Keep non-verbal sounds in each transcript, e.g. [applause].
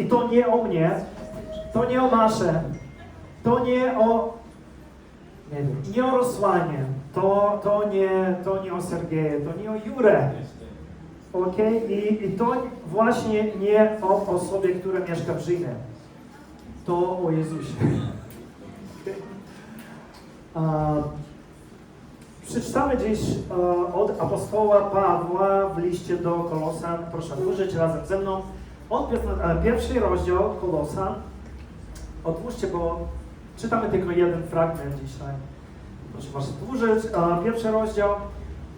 i to nie o mnie, to nie o Maszę, to nie o nie wiem, nie o Rosłanie, to, to, nie, to nie o Sergeję, to nie o Jurę. Okej? I, I to właśnie nie o osobie, która mieszka w Rzymie. To o Jezusie. [laughs] A, Przeczytamy dziś e, od apostoła Pawła w liście do Kolosan. Proszę otworzyć razem ze mną. Odpierw, e, pierwszy rozdział Kolosan. Otwórzcie, bo czytamy tylko jeden fragment dzisiaj. Proszę Was otworzyć. Pierwszy rozdział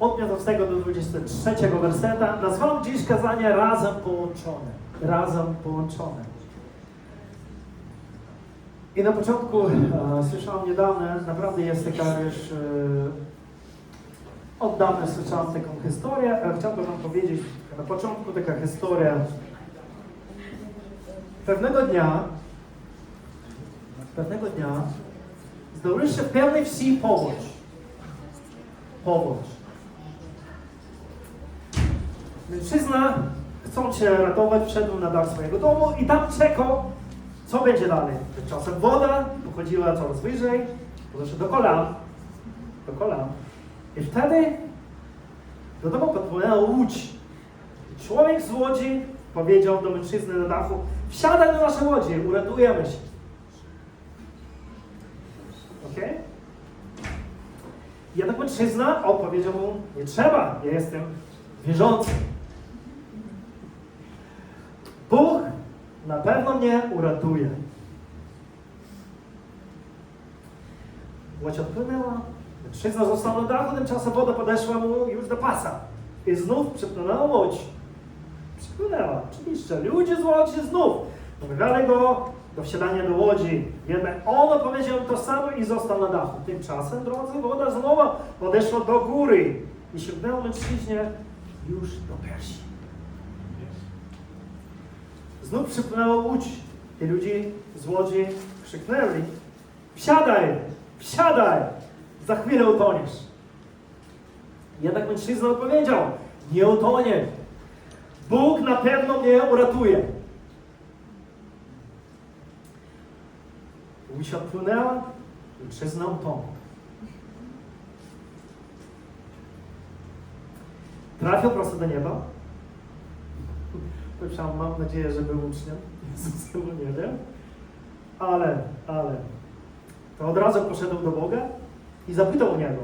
od 15 do 23 werseta. Nazwałem dziś kazanie razem połączone. Razem połączone. I na początku e, słyszałem niedawno, naprawdę jest taka już e, od dawna słyszałem taką historię. Chciałbym wam powiedzieć na początku taka historia. Pewnego dnia, pewnego dnia zdobył się w pewnej wsi powódź. Powódź. Mężczyzna, chcąc się ratować, wszedł na dach swojego domu i tam czekał, co będzie dalej. Tymczasem woda pochodziła coraz wyżej, podeszła do kolan. Do kolan. I wtedy do domu podpłynęła łódź. Człowiek z łodzi powiedział do mężczyzny na dachu, wsiadaj do naszej łodzi, uratujemy się. Okej? Jednak mężczyzna odpowiedział mu, nie trzeba, ja jestem wierzący. Bóg na pewno mnie uratuje. Łódź odpłynęła, mężczyzna został na dachu, tymczasem woda podeszła mu już do pasa. I znów przypłynęła łódź. Przypłynęła, oczywiście. Ludzie z łodzi znów namawiali go do wsiadania do łodzi. Jednak on powiedział to samo i został na dachu. Tymczasem, drodzy, woda znowu podeszła do góry i sięgnęła mężczyźnie już do piersi. Znów przypłynęła łódź i ludzie z łodzi krzyknęli Wsiadaj! Wsiadaj! Za chwilę utoniesz. Jednak mężczyzna odpowiedział Nie utonie. Bóg na pewno mnie uratuje. Łódź odpłynęła, mężczyzna utonął. Trafił prosto do nieba. Słyszałem, mam nadzieję, że był uczniem Jezusa, bo nie wiem. Ale, ale, to od razu poszedł do Boga i zapytał u Niego,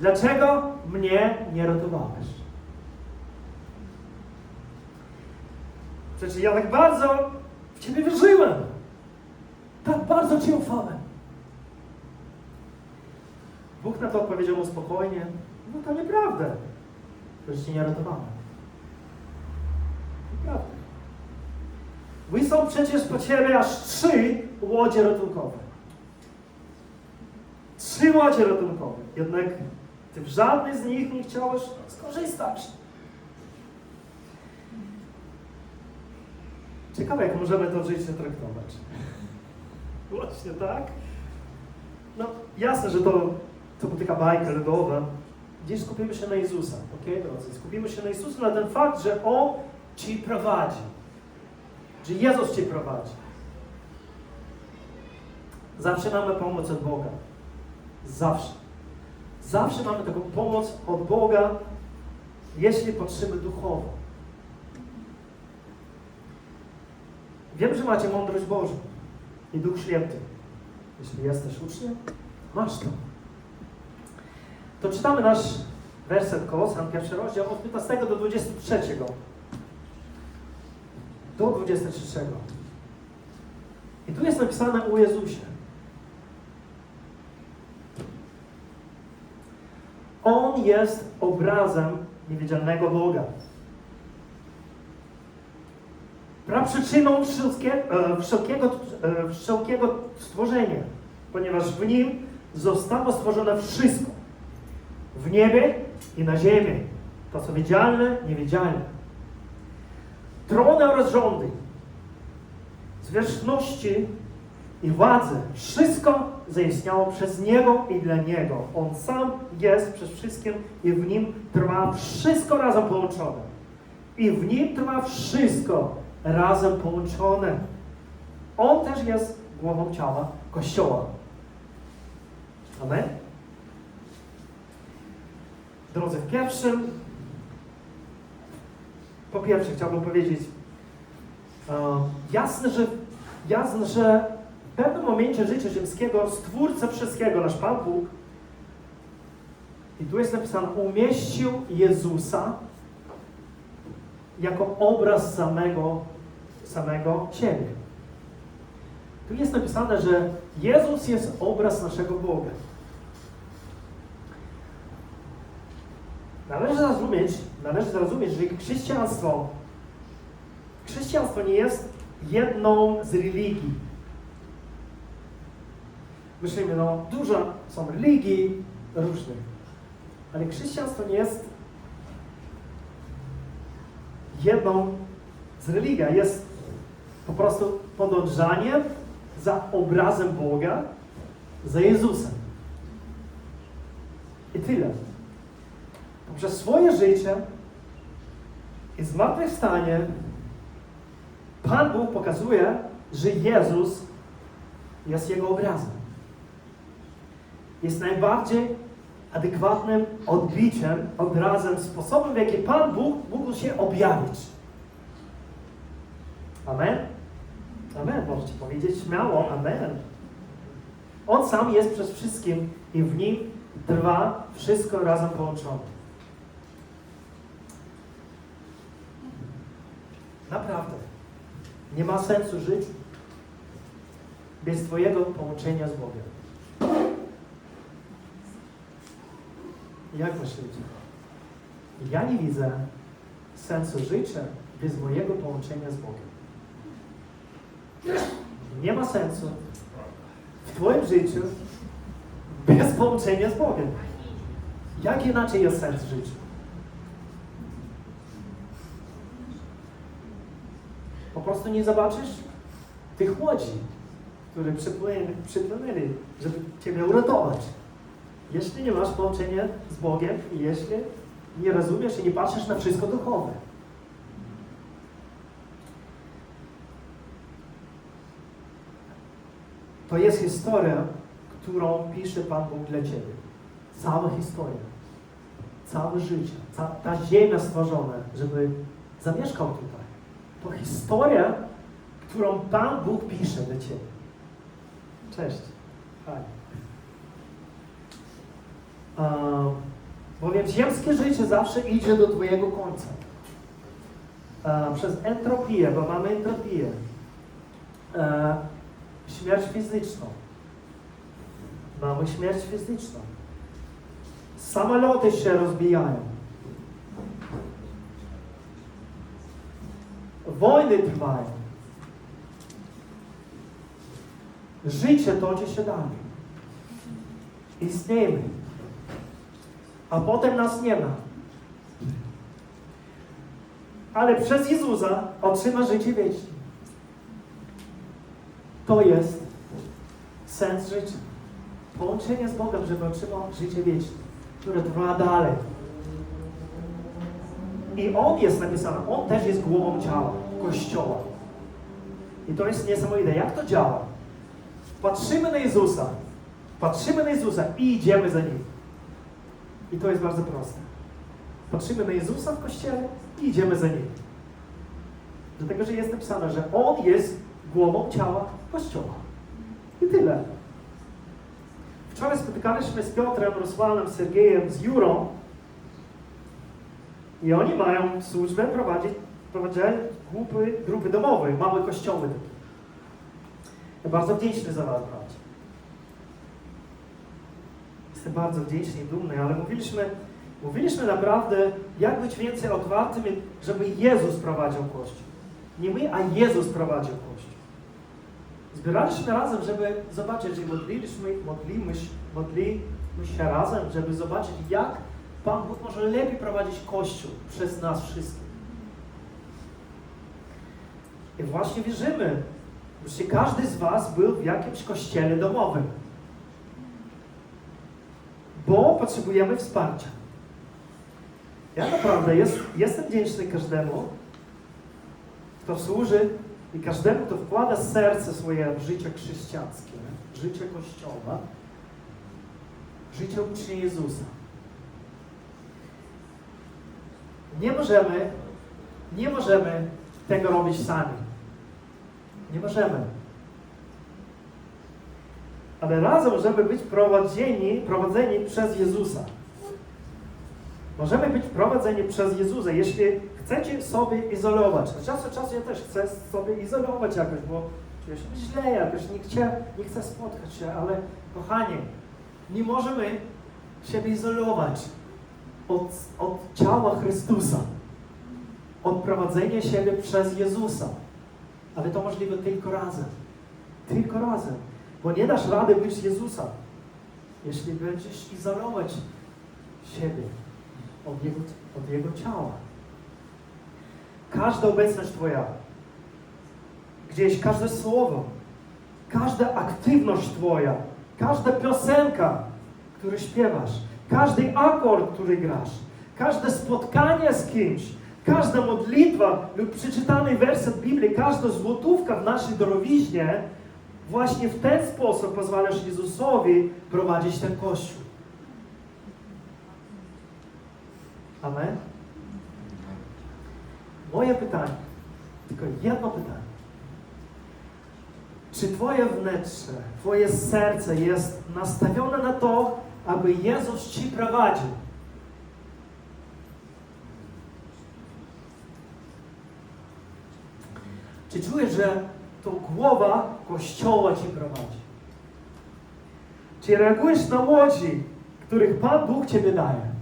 dlaczego mnie nie ratowałeś? Przecież ja tak bardzo w Ciebie wierzyłem. Tak bardzo Ci ufałem. Bóg na to odpowiedział mu spokojnie, no to nieprawda, że Cię nie ratowałem. Nieprawda. Wy są przecież po Ciebie aż trzy łodzie ratunkowe. Trzy łodzie ratunkowe. Jednak Ty w żadnej z nich nie chciałeś skorzystać. Ciekawe, jak możemy to życie traktować. Właśnie tak? No, jasne, że to, to była taka bajka ludowa. Dziś skupimy się na Jezusa, ok, drodzy? Skupimy się na Jezusa, na ten fakt, że On Ci prowadzi. Że Jezus Cię prowadzi. Zawsze mamy pomoc od Boga. Zawsze. Zawsze mamy taką pomoc od Boga, jeśli patrzymy duchowo. Wiem, że macie mądrość Bożą i Duch Święty. Jeśli jesteś uczniem, masz to. To czytamy nasz werset Kolosan, pierwszy rozdział, od 15 do 23. Do 23. I tu jest napisane u Jezusie. On jest obrazem niewidzialnego Boga. Praprzyczyną wszelkie, e, wszelkiego, e, wszelkiego stworzenia, ponieważ w nim zostało stworzone wszystko. W niebie i na ziemi. To co widzialne, niewidzialne. Trony oraz rządy, zwierzchności i władze. Wszystko zaistniało przez Niego i dla Niego. On sam jest przez wszystkim i w Nim trwa wszystko razem połączone. I w Nim trwa wszystko. Razem połączone. On też jest głową ciała Kościoła. Amen? Drodzy, w pierwszym, po pierwsze chciałbym powiedzieć, e, jasne, że, jasne, że w pewnym momencie życia ziemskiego Stwórca wszystkiego, nasz Pan Bóg, i tu jest napisane, umieścił Jezusa jako obraz samego, samego siebie. Tu jest napisane, że Jezus jest obraz naszego Boga. Należy zrozumieć, należy zrozumieć, że chrześcijaństwo, chrześcijaństwo nie jest jedną z religii. Myślimy, no dużo są religii różnych, ale chrześcijaństwo nie jest jedną z religii, jest po prostu podążaniem za obrazem Boga, za Jezusem. I tyle. Poprzez swoje życie i zmartwychwstanie Pan Bóg pokazuje, że Jezus jest Jego obrazem. Jest najbardziej adekwatnym odbiciem, obrazem, sposobem, w jaki Pan Bóg mógł się objawić. Amen? Amen. Możecie powiedzieć śmiało Amen. On sam jest przez wszystkim i w nim trwa wszystko razem połączone. Naprawdę. Nie ma sensu żyć bez Twojego połączenia z Bogiem. Jak myślicie? Ja nie widzę sensu życia bez mojego połączenia z Bogiem. Nie ma sensu w Twoim życiu bez połączenia z Bogiem. Jak inaczej jest sens w życiu? Po prostu nie zobaczysz tych łodzi, które przypłynęli, przypłynęli żeby Ciebie uratować. Jeśli nie masz połączenia z Bogiem i jeśli nie rozumiesz i nie patrzysz na wszystko duchowe. To jest historia, którą pisze Pan Bóg dla Ciebie. Cała historia. Całe życie. Ca ta ziemia stworzona, żeby zamieszkał tutaj. To historia, którą Pan Bóg pisze dla Ciebie. Cześć. Fajnie. Um, bowiem ziemskie życie zawsze idzie do Twojego końca. Uh, przez entropię, bo mamy entropię. Uh, śmierć fizyczną. Mamy śmierć fizyczną. Samoloty się rozbijają. Wojny trwają. Życie toczy się dalej. Istniejemy. A potem nas nie ma. Ale przez Jezusa otrzyma życie wieczne. To jest sens życia. Połączenie z Bogiem, żeby otrzymał życie wieczne, które trwa dalej. I On jest napisany, On też jest głową ciała, Kościoła. I to jest niesamowite. Jak to działa? Patrzymy na Jezusa, patrzymy na Jezusa i idziemy za Nim. I to jest bardzo proste. Patrzymy na Jezusa w Kościele i idziemy za Nim. Dlatego, że jest napisane, że On jest głową ciała Kościoła. I tyle. Wczoraj spotykaliśmy z Piotrem, Rusłanem, Sergejem, z Jurą i oni mają służbę prowadzić, prowadzenie grupy, grupy domowej, małe kościoły takie. Ja bardzo wdzięczny za was, bracie. Jestem bardzo wdzięczny i dumny, ale mówiliśmy, mówiliśmy naprawdę, jak być więcej otwartym, żeby Jezus prowadził Kościół. Nie my, a Jezus prowadził Kościół. Zbieraliśmy razem, żeby zobaczyć i modliliśmy, modlimy, modlimy się razem, żeby zobaczyć, jak Pan Bóg może lepiej prowadzić Kościół przez nas wszystkich. I właśnie wierzymy, że każdy z Was był w jakimś kościele domowym. Bo potrzebujemy wsparcia. Ja naprawdę jest, jestem wdzięczny każdemu, kto służy i każdemu, kto wkłada serce swoje w życie chrześcijańskie, życie Kościoła, życie ucznia Jezusa. Nie możemy, nie możemy tego robić sami. Nie możemy. Ale razem możemy być prowadzeni, prowadzeni przez Jezusa. Możemy być prowadzeni przez Jezusa. Jeśli chcecie sobie izolować, z czasu czasu ja też chcę sobie izolować jakoś, bo czuję się źle jakoś, nie nie chcę spotkać się, ale kochani, nie możemy siebie izolować od, od ciała Chrystusa, od prowadzenia siebie przez Jezusa. Ale to możliwe tylko razem. Tylko razem. Bo nie dasz rady być Jezusa, jeśli będziesz izolować siebie od Jego, od Jego ciała. Każda obecność Twoja, gdzieś każde słowo, każda aktywność Twoja, każda piosenka, którą śpiewasz, każdy akord, który grasz, każde spotkanie z kimś, każda modlitwa lub przeczytany werset Biblii, każda złotówka w naszej dorowiźnie właśnie w ten sposób pozwalasz Jezusowi prowadzić ten Kościół. Amen. Moje pytanie, tylko jedno pytanie. Czy Twoje wnętrze, Twoje serce jest nastawione na to, aby Jezus Ci prowadził? Czy czujesz, że to głowa Kościoła Ci prowadzi? Czy reagujesz na łodzi, których Pan Bóg Ciebie daje?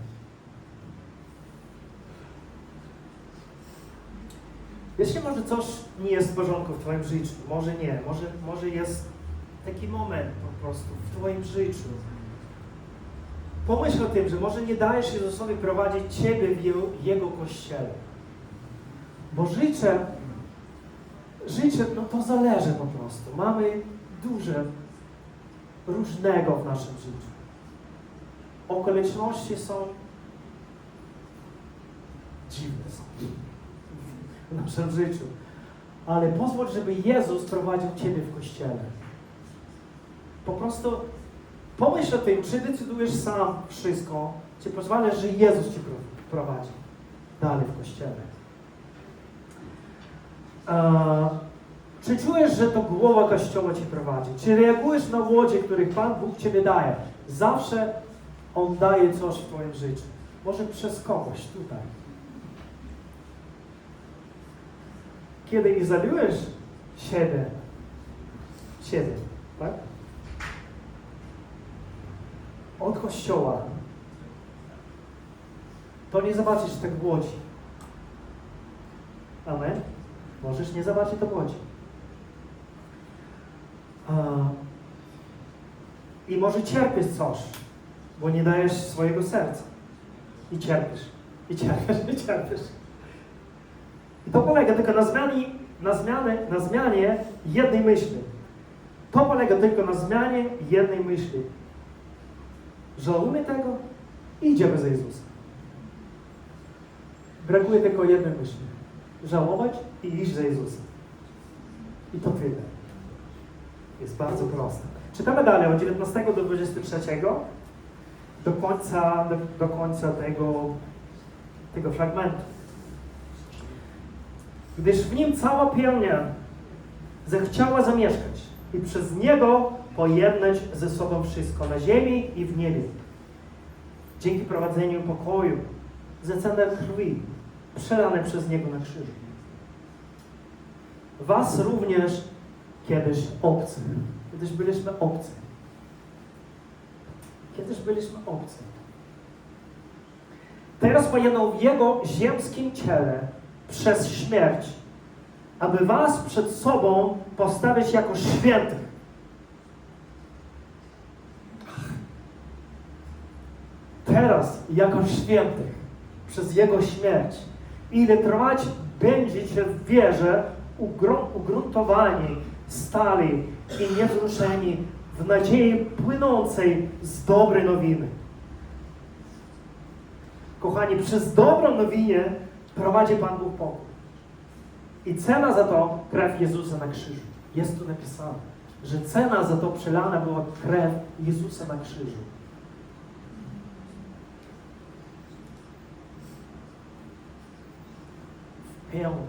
Jeśli może coś nie jest w porządku w Twoim życiu, może nie, może, może jest taki moment po prostu w Twoim życiu. Pomyśl o tym, że może nie dajesz Jezusowi prowadzić Ciebie w Jego, Kościele. Bo życie, życie, no to zależy po prostu. Mamy dużo różnego w naszym życiu. Okoliczności są dziwne są w naszym życiu. Ale pozwól, żeby Jezus prowadził Ciebie w Kościele. Po prostu pomyśl o tym, czy decydujesz sam wszystko, czy pozwalasz, że Jezus Cię pro- prowadzi dalej w Kościele. Czy czujesz, że to głowa Kościoła Cię prowadzi? Czy reagujesz na łodzie, których Pan Bóg Ciebie daje? Zawsze On daje coś w Twoim życiu. Może przez kogoś tutaj. Kiedy izolujesz siebie, siebie, tak? Od Kościoła, to nie zobaczysz tak w łodzi. Amen? Możesz nie zobaczyć w łodzi. I może cierpisz coś, bo nie dajesz swojego serca. I cierpisz, i cierpisz, i cierpisz. I to polega tylko na zmianie, na, zmianę, na zmianie jednej myśli. To polega tylko na zmianie jednej myśli. Żałujemy tego i idziemy za Jezusem. Brakuje tylko jednej myśli. Żałować i iść za Jezusem. I to tyle. Jest bardzo proste. Czytamy dalej od 19 do 23 do końca, do, do końca tego, tego fragmentu gdyż w nim cała pełnia zechciała zamieszkać i przez niego pojednać ze sobą wszystko na ziemi i w niebie. Dzięki prowadzeniu pokoju za cenę krwi przelane przez niego na krzyżu. Was również kiedyś obcy. Kiedyś byliśmy obcy. Kiedyś byliśmy obcy. Teraz pojednał w jego ziemskim ciele przez śmierć, aby was przed sobą postawić jako świętych. Teraz jako świętych przez Jego śmierć, ile trwać będziecie w wierze ugrun- ugruntowani, stali i niewzruszeni w nadziei płynącej z dobrej nowiny. Kochani, przez dobrą nowinę prowadzi Pan Bóg pokój. I cena za to krew Jezusa na krzyżu. Jest tu napisane, że cena za to przelana była krew Jezusa na krzyżu. W pełni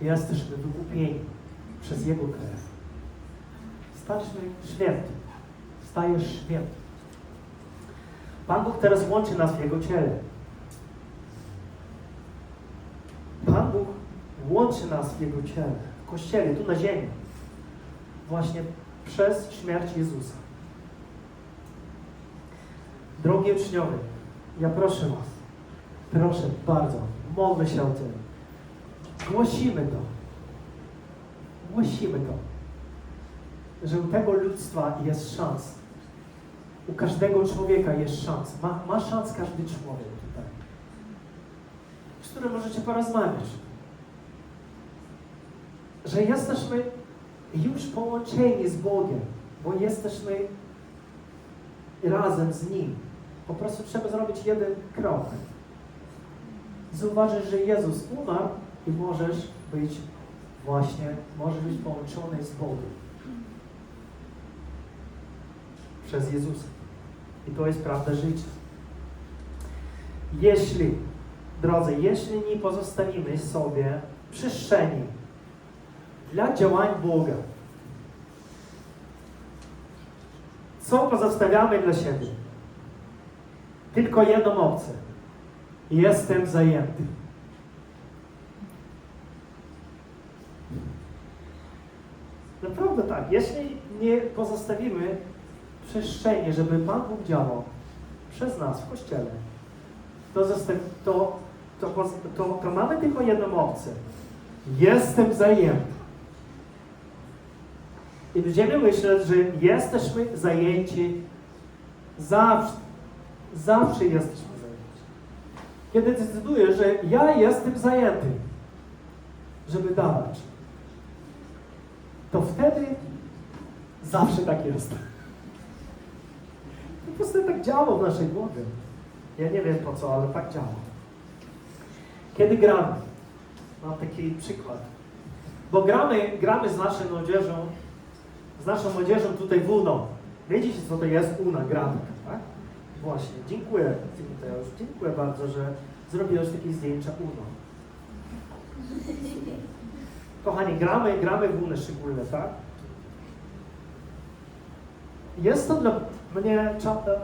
jesteśmy wykupieni przez Jego krew. Staliśmy święty. Stajesz święty. Pan Bóg teraz łączy nas w Jego ciele. Pan Bóg łączy nas w Jego ciele, w Kościele, tu na ziemi. Właśnie przez śmierć Jezusa. Drogi uczniowie, ja proszę Was, proszę bardzo, modlę się o tym. Głosimy to. Głosimy to. Że u tego ludztwa jest szans. U każdego człowieka jest szans. Ma, ma szans każdy człowiek tutaj. Którym możecie porozmawiać. Że jesteśmy już połączeni z Bogiem, bo jesteśmy razem z Nim. Po prostu trzeba zrobić jeden krok. Zauważysz, że Jezus umarł i możesz być właśnie, możesz być połączony z Bogiem. Przez Jezusa. I to jest prawda życia. Jeśli, drodzy, jeśli nie pozostawimy sobie przestrzeni dla działań Boga, co pozostawiamy dla siebie? Tylko jedną opcję. Jestem zajęty. Naprawdę tak. Jeśli nie pozostawimy przestrzeni, żeby Pan Bóg działał przez nas w Kościele, to, to, to, to, to mamy tylko jedną opcję. Jestem zajęty. I będziemy myśleć, że jesteśmy zajęci zawsze. Zawsze jesteśmy zajęci. Kiedy decyduję, że ja jestem zajęty, żeby dawać, to wtedy zawsze tak jest. Po prostu tak działa w naszej głowie. Ja nie wiem po co, ale tak działa. Kiedy gramy, mam taki przykład, bo gramy, gramy z naszą młodzieżą, z naszą młodzieżą tutaj w UNO. Wiecie, co to jest UNA, gramy, tak? Właśnie, dziękuję Tymoteusz, dziękuję bardzo, że zrobiłeś takie zdjęcia UNO. Kochani, gramy, gramy w UNO szczególnie, tak? Jest to dla mnie,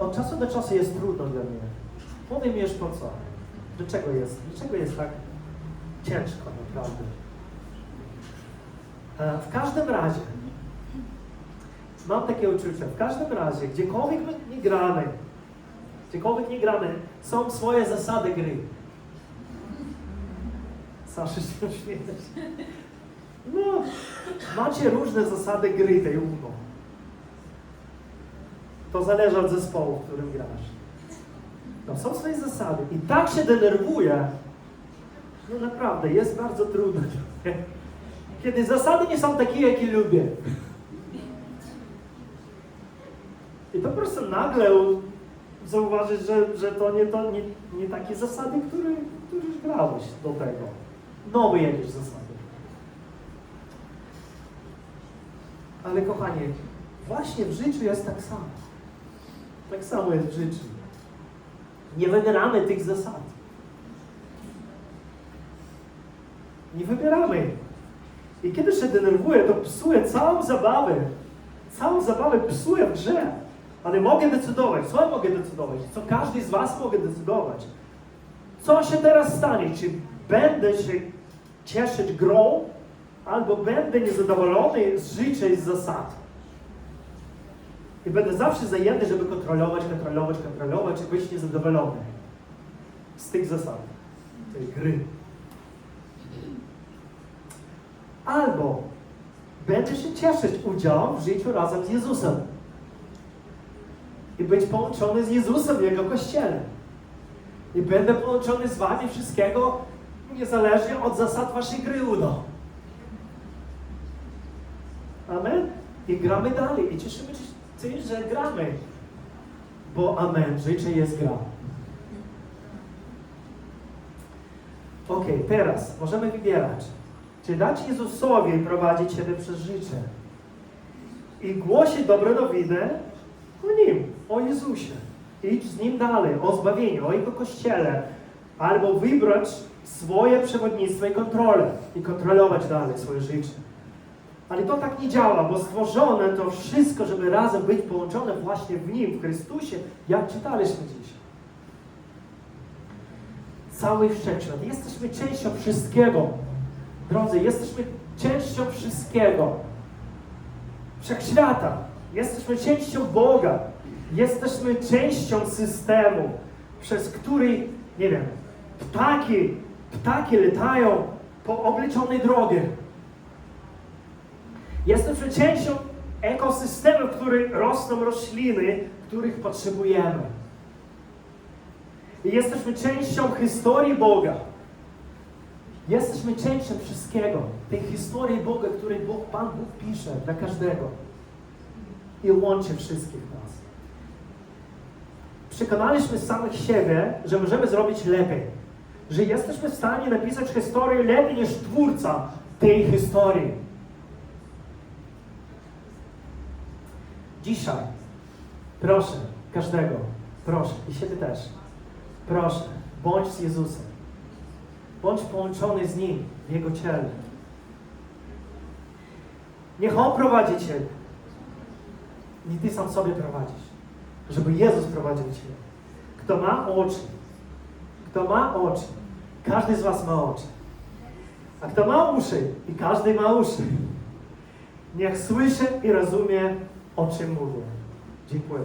od czasu do czasu jest trudno dla mnie. Powiem już po co. Dlaczego jest? Dlaczego jest tak ciężko naprawdę? E, W każdym razie, mam takie uczucie, w każdym razie, gdziekolwiek nie gramy, gdziekolwiek nie gramy, są swoje zasady gry. Sasza się śmiejesz. No, macie różne zasady gry tej UNO. To zależy od zespołu, w którym grasz. No, są swoje zasady. I tak się denerwuję, no naprawdę, jest bardzo trudno. Kiedy zasady nie są takie, jakie lubię. I to po prostu nagle zauważysz, że, że to, nie, to nie, nie takie zasady, które, które grałeś do tego. Nowe jakieś zasady. Ale kochanie, właśnie w życiu jest tak samo. Tak samo jest w życiu. Nie wybieramy tych zasad. Nie wybieramy. I kiedy się denerwuję, to psuję całą zabawę. Całą zabawę psuję w grze. Ale mogę decydować. Co mogę decydować? Co każdy z Was mogę decydować? Co się teraz stanie? Czy będę się cieszyć grą, albo będę niezadowolony z życia i z zasad? I będę zawsze zajęty, żeby kontrolować, kontrolować, kontrolować i być niezadowolony z tych zasad, tej gry. Albo będę się cieszyć udziałem w życiu razem z Jezusem i być połączony z Jezusem w Jego Kościele. I będę połączony z Wami wszystkiego niezależnie od zasad Waszej gry UNO. Amen? I gramy dalej i cieszymy się, że gramy. Bo amen, życie jest gra. Ok, teraz możemy wybierać. Czy dać Jezusowi prowadzić Ciebie przez życie i głosić dobre nowiny o Nim, o Jezusie. Idź z Nim dalej, o zbawieniu, o Jego Kościele. Albo wybrać swoje przewodnictwo i kontrolę i kontrolować dalej swoje życie. Ale to tak nie działa, bo stworzone to wszystko, żeby razem być połączone właśnie w Nim, w Chrystusie, jak czytaliśmy dziś. Cały wszechświat. Jesteśmy częścią wszystkiego. Drodzy, jesteśmy częścią wszystkiego. Wszechświata. Jesteśmy częścią Boga. Jesteśmy częścią systemu, przez który, nie wiem, ptaki, ptaki latają po obliczonej drogie. Jesteśmy częścią ekosystemu, w którym rosną rośliny, których potrzebujemy. I jesteśmy częścią historii Boga. Jesteśmy częścią wszystkiego. Tej historii Boga, której Bóg, Pan Bóg pisze dla każdego. I łączy wszystkich nas. Przekonaliśmy samych siebie, że możemy zrobić lepiej. Że jesteśmy w stanie napisać historię lepiej niż twórca tej historii. Dzisiaj proszę każdego, proszę i siebie też, proszę, bądź z Jezusem. Bądź połączony z Nim w Jego ciele. Niech On prowadzi Ciebie. Nie Ty sam sobie prowadzisz. Żeby Jezus prowadził Ciebie. Kto ma oczy, kto ma oczy, każdy z Was ma oczy. A kto ma uszy, i każdy ma uszy, niech słyszy i rozumie, o czym mówię. Dziękuję.